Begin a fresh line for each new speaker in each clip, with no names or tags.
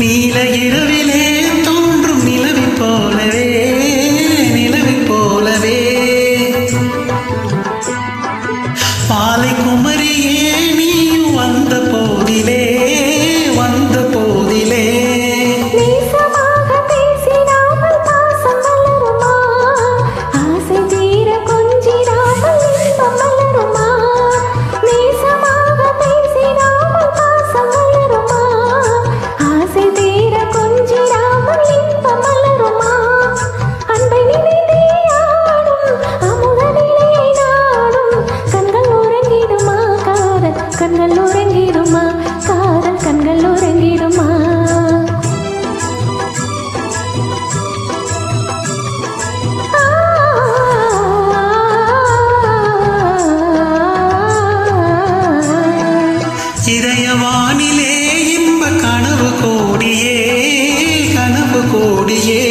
நீல இரவிலே years.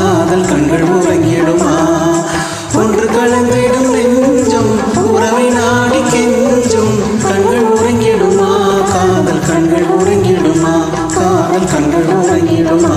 காதல் கண்கள் உறங்கிடுமா ஒன்று கலந்திடும் நெஞ்சம் உறவை நாடி கெஞ்சும் கண்கள் உறங்கிடுமா காதல் கண்கள் உறங்கிடுமா காதல் கண்கள் உறங்கிடுமா